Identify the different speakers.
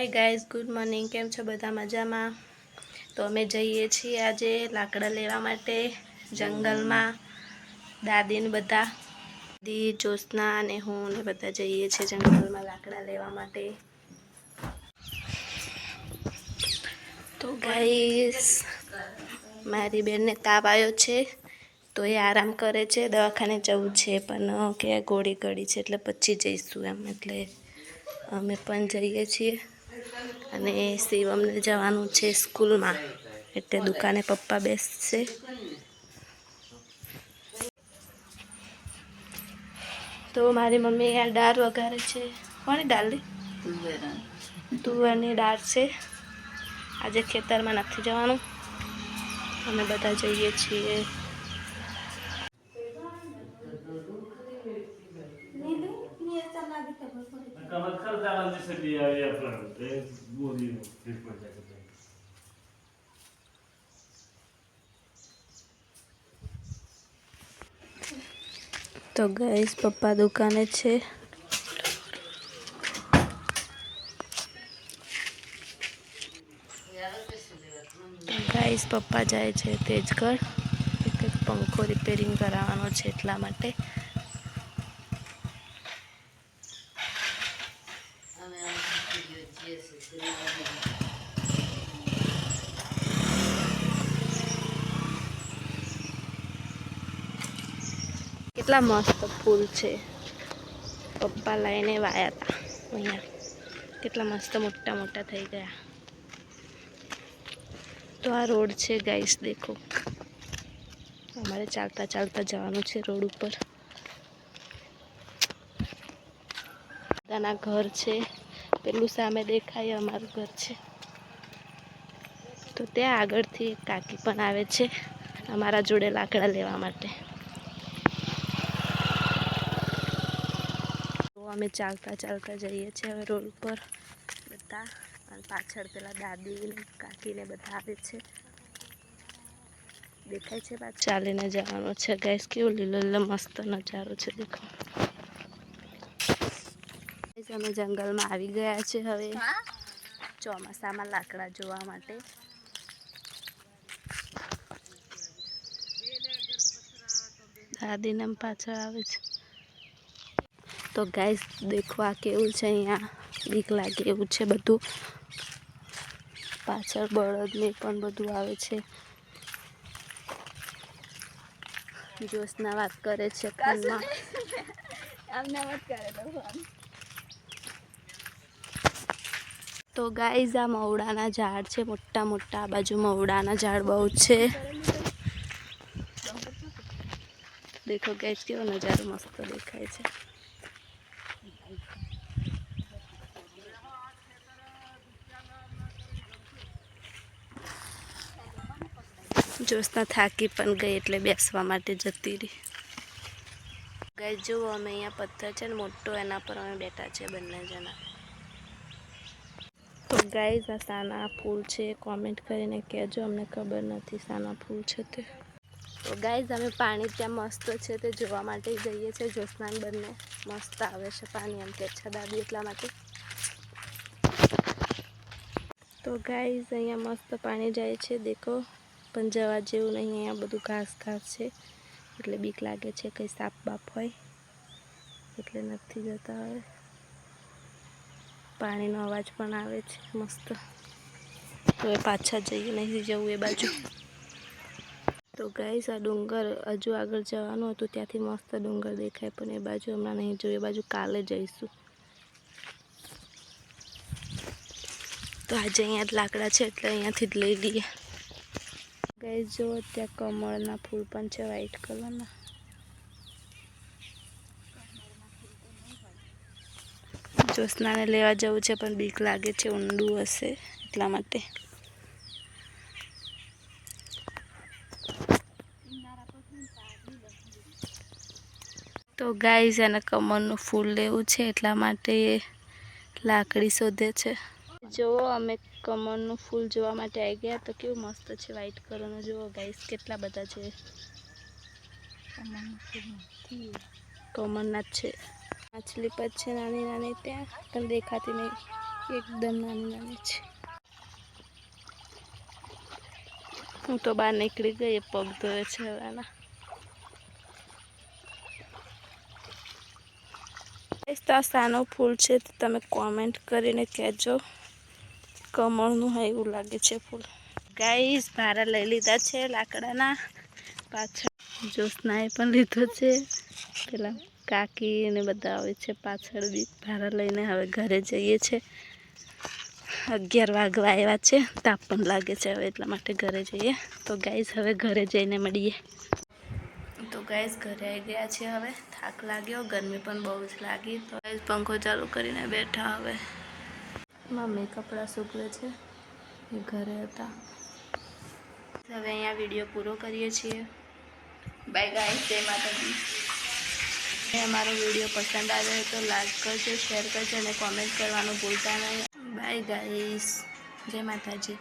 Speaker 1: Hi guys good morning કેમ છો બધા મજામાં? તો અમે જઈએ છીએ આજે લાકડા લેવા માટે જંગલમાં. દાદીને બધા. દી જ્યોત્સના અને હું ને બધા જઈએ છીએ જંગલમાં લાકડા લેવા માટે. તો ગાઈસ મારી બેનને તાવ આવ્યો છે, તો એ આરામ કરે છે, દવાખાને જવું છે, પણ કે ગોળી ગળી છે, એટલે પછી જઈશું એમ, એટલે અમે પણ જઈએ છીએ. અને શિવમને જવાનું છે સ્કૂલમાં. એટલે દુકાને પપ્પા બેસશે. તો મારી મમ્મી આ દાળ વઘારે છે. કોની દાળ તુવેરની દાળ છે. આજે ખેતરમાં નથી જવાનું. અમે બધા જઈએ છીએ.
Speaker 2: Kamat dalam disedia ya plan, eh budi dipercaya.
Speaker 1: તો ગઈશ પપ્પા દુકાને છે ગાઈસ પપ્પા જાય છે તેજગઢ એક પંખો રિપેરિંગ કરાવવાનો છે એટલા માટે કેટલા મસ્ત ફૂલ છે. પપ્પા લઈને વાયા હતા અહીંયા. કેટલા મસ્ત મોટા મોટા થઈ ગયા. તો આ રોડ છે ગાઈસ, દેખો. અમારે ચાલતા ચાલતા જવાનું છે રોડ ઉપર. પોતાના ઘર છે. પેલું સામે દેખાય, અમારું ઘર છે. તો ત્યાં આગળથી કાકી પણ આવે છે, અમારા જોડે લાકડા લેવા માટે. અમે ચાલતા ચાલતા જઈએ છીએ હવે રોડ ઉપર. બધા અને પાછળ પેલા દાદી ને કાકી ને બધા આવે છે. દેખાય છે પાછળ? ચાલીને જવાનો છે ગેસ કેવું લીલો લીલો મસ્ત નજારો છે દેખો. અમે જંગલમાં આવી ગયા છે હવે. ચોમાસામાં લાકડા જોવા માટે. દાદીને પાછળ આવે છે. તો ગાઈસ દેખો આ કેવું છે અહીંયા. બીક લાગે એવું છે બધું. પાછળ બળદને પણ બધું આવે છે. જોશના વાત કરે છે ફોનમાં. તો ગાઈઝ આ મવડાના ઝાડ છે મોટા મોટા. આ બાજુ મવડાના ઝાડ બહુ છે. દેખો ગાઈઝ કેવો નજારો મસ્ત દેખાય છે. જોશના થાકી પણ ગઈ એટલે બેસવા માટે જતી રહી. ગાય, જુઓ, અમે અહીંયા પથ્થર છે ને મોટો, એના પર અમે બેઠા છે બંને જણા. તો ગાઈઝ, આ સાના ફૂલ છે કોમેન્ટ કરીને કહેજો, અમને ખબર નથી સાના ફૂલ છે તે. તો ગાઈઝ, અમે પાણી ત્યાં મસ્ત છે તે જોવા માટે જઈએ છીએ. જોસ્નાન બંને મસ્ત આવે છે પાણી, એમ કે છે દાદી એટલા માટે. તો ગાઈઝ, અહીંયા મસ્ત પાણી જાય છે, દેખો. પણ જવા જેવું નહીં, અહીંયા બધું ઘાસ ઘાસ છે. એટલે બીક લાગે છે કંઈ સાપ બાપ હોય. એટલે નથી જતા હવે. પાણીનો અવાજ પણ આવે છે, મસ્ત. તો એ પાછા જઈએ, નહીં જવું એ બાજુ. તો ગાઈસ, આ ડુંગર હજુ આગળ જવાનું હતું, ત્યાંથી મસ્ત ડુંગર દેખાય, પણ એ બાજુ હમણાં નહીં જોયું એ બાજુ કાલે જઈશું. તો આજે અહીંયા જ લાકડા છે, એટલે અહીંયાથી જ લઈ લઈએ. ગાઈસ જો, ત્યાં કમળના ફૂલ પણ છે વ્હાઈટ કલરના જ્યોત્સનાને લેવા જવું છે, પણ બીક લાગે છે, ઊંડું હશે એટલા માટે. તો ગાઈઝ એને કમળનું ફૂલ લેવું છે, એટલા માટે લાકડી શોધે છે. જુઓ અમે કમળનું ફૂલ જોવા માટે આવી ગયા તો કેવું મસ્ત છે વ્હાઈટ કલરનું જુઓ ગાઈસ કેટલા બધા છે. કમળના છે. માછલી પર છે નાની નાની ત્યાં પણ દેખાતી નહીં. એકદમ નાની નાની છે. હું તો બહાર નીકળી ગઈ પગ ધોવે છે હવે એના Guys, તો આ સાનું ફૂલ છે તમે કોમેન્ટ કરીને કહેજો. કમળનું હોય એવું લાગે છે ફૂલ. ગાઈસ ભારા લઈ લીધા છે લાકડાના. પાછળ જ્યોત્સનાએ પણ લીધો છે. પેલા કાકી ને બધા આવે છે પાછળ બી ભારા લઈને હવે ઘરે જઈએ છે. અગિયાર વાગવા આવ્યા છે. તાપ પણ લાગે છે હવે એટલા માટે ઘરે જઈએ. તો ગાઈસ હવે ઘરે જઈને મળીએ. તો ગાઈસ ઘરે આવી ગયા છે હવે. થાક લાગ્યો, ગરમી પણ બહુ જ લાગી. તો પંખો ચાલુ કરીને બેઠા હવે. મમ્મી કપડાં સૂકવે છે, એ ઘરે હતા. હવે અહીંયા વીડિયો પૂરો કરીએ છીએ. બાય ગાઈસ જય માતાજી. અમારો વીડિયો પસંદ આવ્યો તો લાઈક કરજો શેર કરજો અને કોમેન્ટ કરવાનું ભૂલતા નહીં. બાય ગાઈસ જય માતાજી.